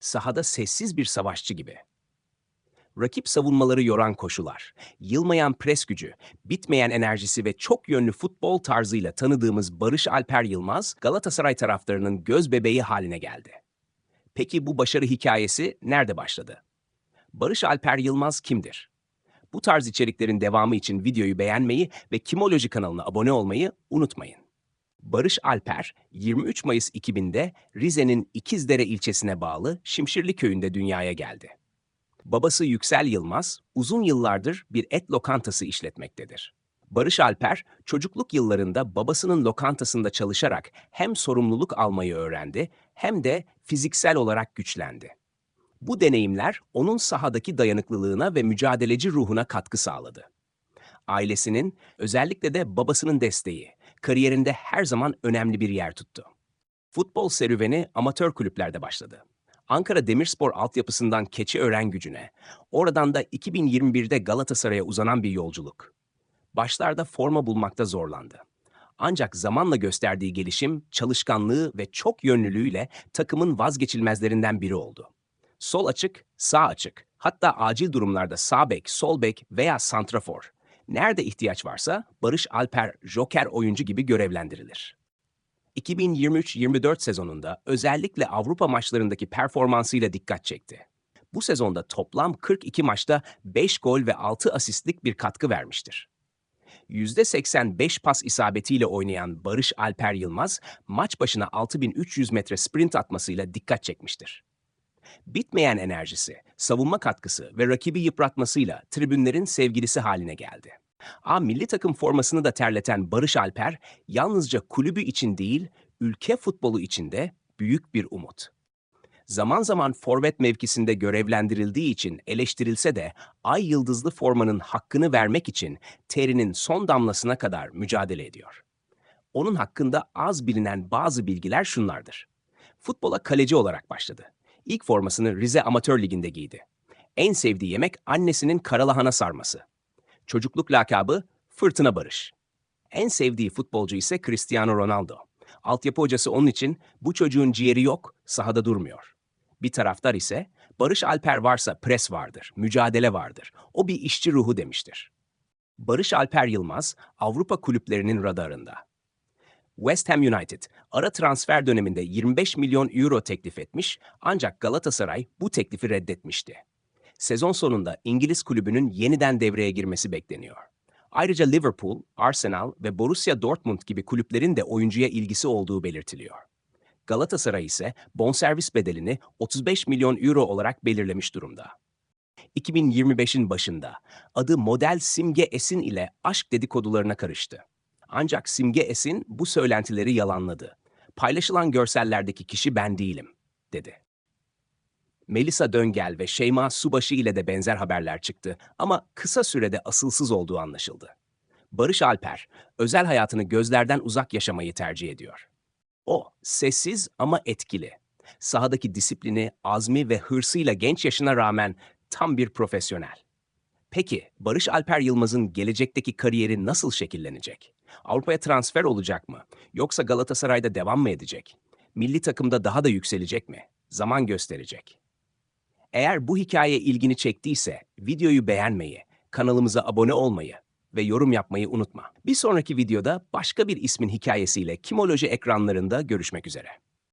Sahada sessiz bir savaşçı gibi. Rakip savunmaları yoran koşular, yılmayan pres gücü, bitmeyen enerjisi ve çok yönlü futbol tarzıyla tanıdığımız Barış Alper Yılmaz, Galatasaray taraftarının göz bebeği haline geldi. Peki bu başarı hikayesi nerede başladı? Barış Alper Yılmaz kimdir? Bu tarz içeriklerin devamı için videoyu beğenmeyi ve Kimoloji kanalına abone olmayı unutmayın. Barış Alper, 23 Mayıs 2000'de Rize'nin İkizdere ilçesine bağlı Şimşirli köyünde dünyaya geldi. Babası Yüksel Yılmaz, uzun yıllardır bir et lokantası işletmektedir. Barış Alper, çocukluk yıllarında babasının lokantasında çalışarak hem sorumluluk almayı öğrendi hem de fiziksel olarak güçlendi. Bu deneyimler onun sahadaki dayanıklılığına ve mücadeleci ruhuna katkı sağladı. Ailesinin, özellikle de babasının desteği, kariyerinde her zaman önemli bir yer tuttu. Futbol serüveni amatör kulüplerde başladı. Ankara Demirspor altyapısından Keçiören gücüne, oradan da 2021'de Galatasaray'a uzanan bir yolculuk. Başlarda forma bulmakta zorlandı. Ancak zamanla gösterdiği gelişim, çalışkanlığı ve çok yönlülüğüyle takımın vazgeçilmezlerinden biri oldu. Sol açık, sağ açık, hatta acil durumlarda sağ bek, sol bek veya santrafor. Nerede ihtiyaç varsa Barış Alper joker oyuncu gibi görevlendirilir. 2023-24 sezonunda özellikle Avrupa maçlarındaki performansıyla dikkat çekti. Bu sezonda toplam 42 maçta 5 gol ve 6 asistlik bir katkı vermiştir. %85 pas isabetiyle oynayan Barış Alper Yılmaz, maç başına 6300 metre sprint atmasıyla dikkat çekmiştir. Bitmeyen enerjisi, savunma katkısı ve rakibi yıpratmasıyla tribünlerin sevgilisi haline geldi. A milli takım formasını da terleten Barış Alper, yalnızca kulübü için değil, ülke futbolu için de büyük bir umut. Zaman zaman forvet mevkisinde görevlendirildiği için eleştirilse de ay yıldızlı formanın hakkını vermek için terinin son damlasına kadar mücadele ediyor. Onun hakkında az bilinen bazı bilgiler şunlardır. Futbola kaleci olarak başladı. İlk formasını Rize Amatör Ligi'nde giydi. En sevdiği yemek annesinin karalahana sarması. Çocukluk lakabı Fırtına Barış. En sevdiği futbolcu ise Cristiano Ronaldo. Altyapı hocası onun için bu çocuğun ciğeri yok, sahada durmuyor. Bir taraftar ise Barış Alper varsa pres vardır, mücadele vardır. O bir işçi ruhu demiştir. Barış Alper Yılmaz Avrupa kulüplerinin radarında. West Ham United ara transfer döneminde 25 milyon euro teklif etmiş ancak Galatasaray bu teklifi reddetmişti. Sezon sonunda İngiliz kulübünün yeniden devreye girmesi bekleniyor. Ayrıca Liverpool, Arsenal ve Borussia Dortmund gibi kulüplerin de oyuncuya ilgisi olduğu belirtiliyor. Galatasaray ise bonservis bedelini 35 milyon euro olarak belirlemiş durumda. 2025'in başında adı model Simge Esin ile aşk dedikodularına karıştı. Ancak Simge Esin bu söylentileri yalanladı. Paylaşılan görsellerdeki kişi ben değilim, dedi. Melisa Döngel ve Şeyma Subaşı ile de benzer haberler çıktı ama kısa sürede asılsız olduğu anlaşıldı. Barış Alper, özel hayatını gözlerden uzak yaşamayı tercih ediyor. O, sessiz ama etkili. Sahadaki disiplini, azmi ve hırsıyla genç yaşına rağmen tam bir profesyonel. Peki, Barış Alper Yılmaz'ın gelecekteki kariyeri nasıl şekillenecek? Avrupa'ya transfer olacak mı? Yoksa Galatasaray'da devam mı edecek? Milli takımda daha da yükselecek mi? Zaman gösterecek. Eğer bu hikaye ilgini çektiyse videoyu beğenmeyi, kanalımıza abone olmayı ve yorum yapmayı unutma. Bir sonraki videoda başka bir ismin hikayesiyle Kimoloji ekranlarında görüşmek üzere.